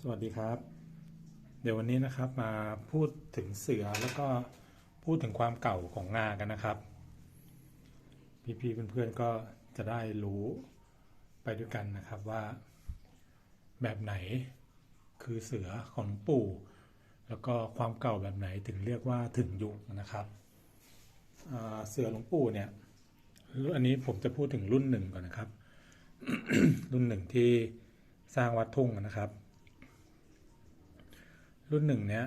สวัสดีครับ เดี๋ยววันนี้นะครับมาพูดถึงเสือแล้วก็พูดถึงความเก่าของงากันนะครับ พี่ๆเพื่อนๆก็จะได้รู้ไปด้วยกันนะครับว่า แบบไหนคือเสือของปู่ แล้วก็ความเก่าแบบไหนถึงเรียกว่าถึงยุคนะครับเสือหลวงปู่เนี่ยรุ่นอันนี้ผมจะพูดถึงรุ่นหนึ่งก่อนนะครับ รุ่นหนึ่งที่สร้างวัดทุ่งนะครับ รุ่นหนึ่งเนี้ย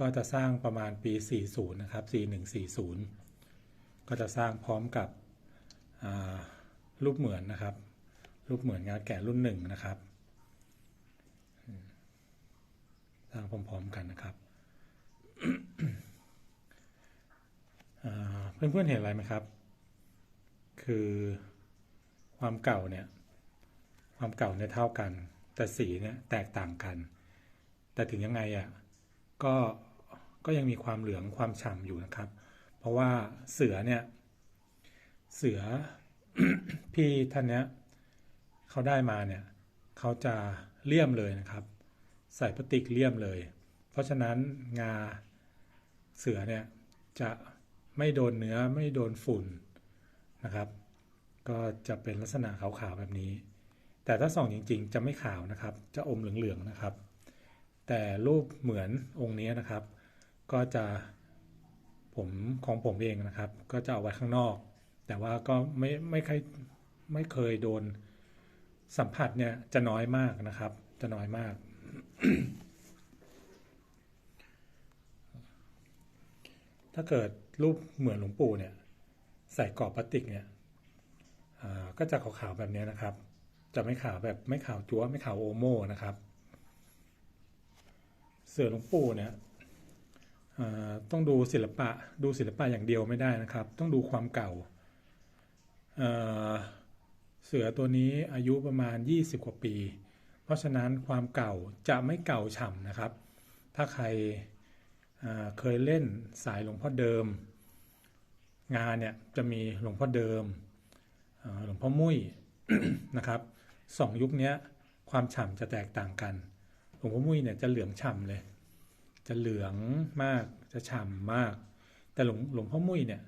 ก็จะสร้างประมาณปี 40 นะครับ 4140 ก็จะสร้างพร้อมกับรูปเหมือนนะครับ รูปเหมือนงานแกะรุ่นหนึ่งนะครับ สร้างพร้อมๆกันนะครับเพื่อนๆเห็นอะไรไหมครับ คือความเก่าเนี่ย ความเก่าเนี่ยเท่ากัน แต่สีเนี่ยแตกต่างกัน แต่ถึงยังไงอะก็ก็ยังมีความเหลืองความฉ่ำอยู่นะครับ เพราะว่าเสือเนี่ยเสือพี่ท่านเนี้ยเขาได้มาเนี่ยเขาจะเลี่ยมเลยนะครับ ใส่พลาสติกเลี่ยมเลย เพราะฉะนั้นงาเสือเนี่ยจะไม่โดนเนื้อไม่โดนฝุ่นนะครับ ก็จะเป็นลักษณะขาวๆแบบนี้ แต่ถ้าส่องจริง ๆ จะไม่ขาวนะครับ จะอมเหลืองๆนะครับ แต่รูปเหมือนองค์นี้นะครับ ก็จะผมของผมเองนะครับ ก็จะเอาไว้ข้างนอก แต่ว่าก็ไม่ไม่เคยไม่เคยโดนสัมผัสเนี่ยจะน้อยมากนะครับ จะน้อยมาก ถ้าเกิดรูปเหมือนหลวงปู่เนี่ยใส่กรอบพลาสติกเนี่ยอ่าก็จะขาวๆแบบนี้นะครับ จะไม่ขาวแบบไม่ขาวจั๊วไม่ขาวโอโม่นะครับ เสือหลวงปู่เนี่ยต้องดูศิลปะดูศิลปะอย่างเดียวไม่ได้นะครับ ต้องดูความเก่าเเสือตัวนี้อายุประมาณ 20 กว่าปี เพราะฉะนั้นความเก่าจะไม่เก่าฉ่ำนะครับ ถ้าใครอ่าเคยเล่นสายหลวงพ่อเดิม งานเนี่ยจะมีหลวงพ่อเดิมหลวงพ่อมุ้ยนะครับสองยุคนี้ความฉ่ำจะแตกต่างกัน หลวงพ่อมุ้ยเนี่ยจะเหลืองฉ่ำเลย จะเหลืองมากจะฉ่ำมาก แต่หลวงหลวงพ่อมุ้ยเนี่ย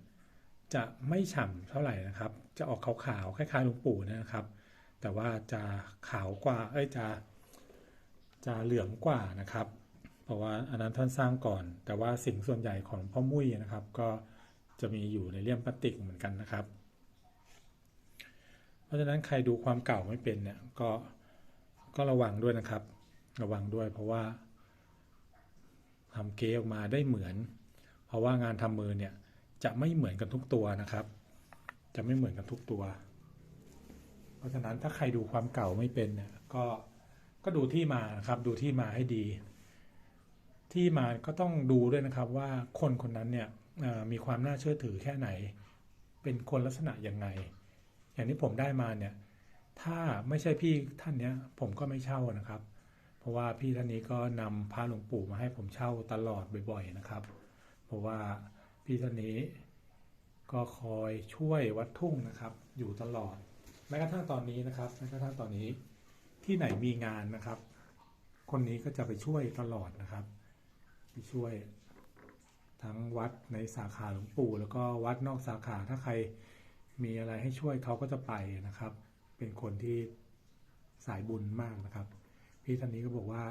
จะไม่ฉ่ำเท่าไหร่นะครับ จะออกขาวๆคล้ายๆหลวงปู่นะครับ แต่ว่าจะขาวกว่า เอ้ยจะจะเหลืองกว่านะครับ เพราะว่าอันนั้นท่านสร้างก่อน แต่ว่าสิ่งส่วนใหญ่ของหลวงพ่อมุ้ยนะครับ ก็จะมีอยู่ในเลี่ยมพลาสติกเหมือนกันนะครับ เพราะฉะนั้นใครดูความเก่าไม่เป็นเนี่ยก็ก็ระวังด้วยนะครับ ระวังด้วย เพราะว่าทำเก๊ออกมาได้เหมือน เพราะว่างานทำมือเนี่ยจะไม่เหมือนกันทุกตัวนะครับ จะไม่เหมือนกันทุกตัว เพราะฉะนั้นถ้าใครดูความเก่าไม่เป็นเนี่ยก็ก็ดูที่มานะครับ ดูที่มาให้ดี ที่มาก็ต้องดูด้วยนะครับว่าคนคนนั้นเนี่ยมีความน่าเชื่อถือแค่ไหน เป็นคนลักษณะยังไง อย่างที่ผมได้มาเนี่ย ถ้าไม่ใช่พี่ท่านเนี้ย ผมก็ไม่เช่านะครับ เพราะว่าพี่ท่านนี้ก็นำพระหลวงปู่มาให้ผมเช่าตลอดบ่อยๆนะครับ เพราะว่าพี่ท่านนี้ก็คอยช่วยวัดทุ่งนะครับ อยู่ตลอดแม้กระทั่งตอนนี้นะครับแม้กระทั่งตอนนี้ที่ไหนมีงานนะครับ คนนี้ก็จะไปช่วยตลอดนะครับ ไปช่วยทั้งวัดในสาขาหลวงปู่ แล้วก็วัดนอกสาขาถ้าใครมีอะไรให้ช่วยเขาก็จะไปนะครับ เป็นคนที่สายบุญมากนะครับ พี่ท่านนี้ก็บอกว่า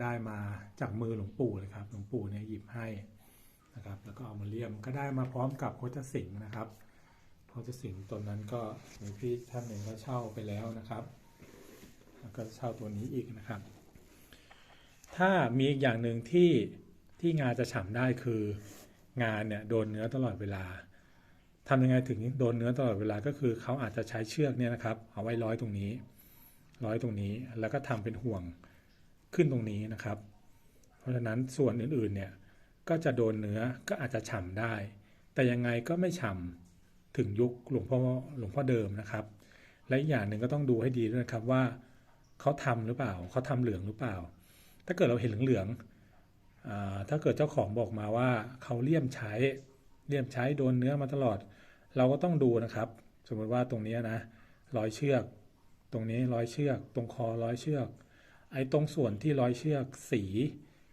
ได้มาจากมือหลวงปู่เลยครับ หลวงปู่เนี่ยหยิบให้นะครับ แล้วก็เอามาเลี่ยมก็ได้มาพร้อมกับโคจสิงห์นะครับโคจสิงห์ตนนั้นก็มีพี่ท่านหนึ่งก็เช่าไปแล้วนะครับ แล้วก็เช่าตัวนี้อีกนะครับ ถ้ามีอีกอย่างหนึ่งที่ที่งาจะฉ่ำได้คืองานเนี่ยโดนเนื้อตลอดเวลาทำยังไงถึงโดนเนื้อตลอดเวลาก็คือเขาอาจจะใช้เชือกเนี่ยนะครับ เอาไว้ร้อยตรงนี้ ร้อยตรงนี้ แล้วก็ทำเป็นห่วงขึ้นตรงนี้นะครับ เพราะฉะนั้นส่วนอื่นๆเนี่ยก็จะโดนเนื้อก็อาจจะฉ่ำได้ แต่ยังไงก็ไม่ฉ่ำถึงยุคหลวงพ่อหลวงพ่อเดิมนะครับ และอีกอย่างหนึ่งก็ต้องดูให้ดีด้วยนะครับว่าเขาทำหรือเปล่าเขาทำเหลืองหรือเปล่า ถ้าเกิดเราเห็นเหลืองๆอ่าถ้าเกิดเจ้าของบอกมาว่าเขาเลี่ยมใช้เลี่ยมใช้โดนเนื้อมาตลอด เราก็ต้องดูนะครับ สมมติว่าตรงนี้นะร้อยเชือก รงนี้ร้อยเชือก ตรงคอร้อยเชือกออ้ตรงส่วนที่ร้อยเชือกสี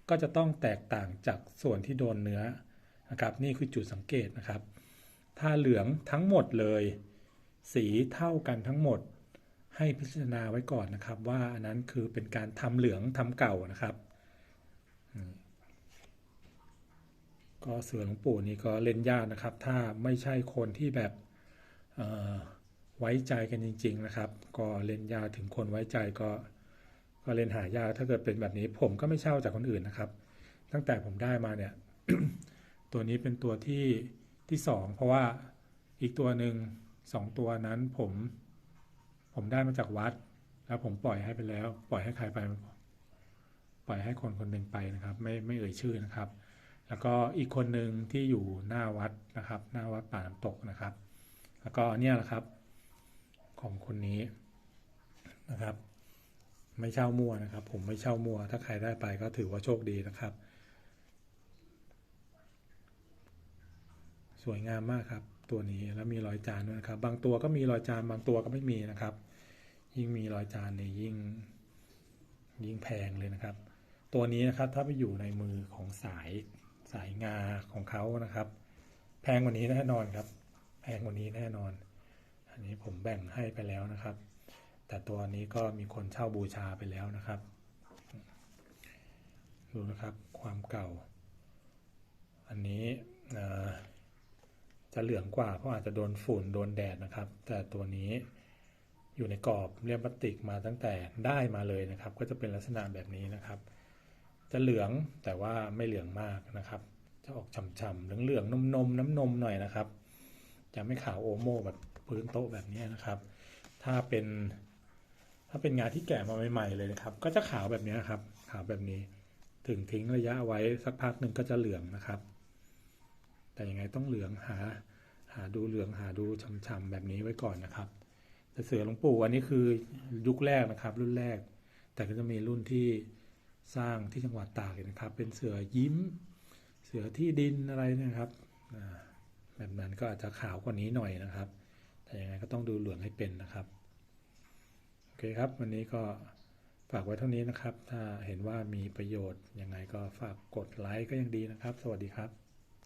ก็จะต้องแตกต่างจากส่วนที่โดนเนื้อนะครับ นี่คือจุดสังเกตนะครับ ถ้าเหลืองทั้งหมดเลย สีเท่ากันทั้งหมด ให้พิจารณาไว้ก่อนนะครับ ว่าอันนั้นคือเป็นการทำเหลืองทำเก่านะครับก็เสือหลวงปู่นี่ก็เล่นยากนะครับ ถ้าไม่ใช่คนที่แบบ ไว้ใจกันจริง ๆ นะครับ ก็เล่นยาถึงคนไว้ใจก็ ก็เล่นหายากถ้าเกิดเป็นแบบนี้ ผมก็ไม่เช่าจากคนอื่นนะครับ ตั้งแต่ผมได้มาเนี่ย ตัวนี้เป็นตัวที่ที่สองเพราะว่าอีกตัวหนึ่งสองตัวนั้นผม ผมได้มาจากวัด แล้วผมปล่อยให้ไปแล้ว ปล่อยให้ใครไป ปล่อยให้คนคนหนึ่งไปนะครับ ไม่ไม่เอ่ยชื่อนะครับ แล้วก็อีกคนหนึ่งที่อยู่หน้าวัดนะครับ หน้าวัดป่าน้ำตกนะครับ แล้วก็เนี่ยแหละครับ ของคนนี้นะครับ ไม่เช่ามั่วนะครับ ผมไม่เช่ามั่ว ถ้าใครได้ไปก็ถือว่าโชคดีนะครับ สวยงามมากครับ ตัวนี้แล้วมีรอยจานด้วยนะครับ บางตัวก็มีรอยจานบางตัวก็ไม่มีนะครับ ยิ่งมีรอยจานเนี่ยยิ่งยิ่งแพงเลยนะครับ ตัวนี้นะครับถ้าไปอยู่ในมือของสายสายงาของเขานะครับ แพงกว่านี้แน่นอนครับ แพงกว่านี้แน่นอน อันนี้ผมแบ่งให้ไปแล้วนะครับ แต่ตัวนี้ก็มีคนเช่าบูชาไปแล้วนะครับ ดูนะครับความเก่า อันนี้เออจะเหลืองกว่าเพราะอาจจะโดนฝุ่นโดนแดดนะครับ แต่ตัวนี้อยู่ในกรอบเรียบพลาสติกมาตั้งแต่ได้มาเลยนะครับ ก็จะเป็นลักษณะแบบนี้นะครับ จะเหลืองแต่ว่าไม่เหลืองมากนะครับ จะออกฉ่ำๆเหลืองๆนมๆน้ำนมหน่อยนะครับ จะไม่ขาวโอโม่แบบพื้นโต๊ะแบบนี้นะครับ ถ้าเป็น ถ้าเป็นงานที่แกะมาใหม่ๆเลยนะครับ ก็จะขาวแบบนี้ครับ ขาวแบบนี้ ถึงทิ้งระยะไว้สักพักหนึ่งก็จะเหลืองนะครับ แต่ยังไงต้องเหลืองหา หาดูเหลืองหาดูฉ่ำๆแบบนี้ไว้ก่อนนะครับแต่เสือหลวงปู่อันนี้คือยุคแรกนะครับ รุ่นแรก แต่ก็จะมีรุ่นที่สร้างที่จังหวัดตากนะครับ เป็นเสือยิ้ม เสือที่ดินอะไรนะครับอ่า แบบนั้นก็อาจจะขาวกว่านี้หน่อยนะครับ แต่ยังไงก็ต้องดูเหลืองให้เป็นนะครับ โอเคครับ วันนี้ก็ฝากไว้เท่านี้นะครับ ถ้าเห็นว่ามีประโยชน์ยังไงก็ฝากกดไลค์ก็ยังดีนะครับ สวัสดีครับ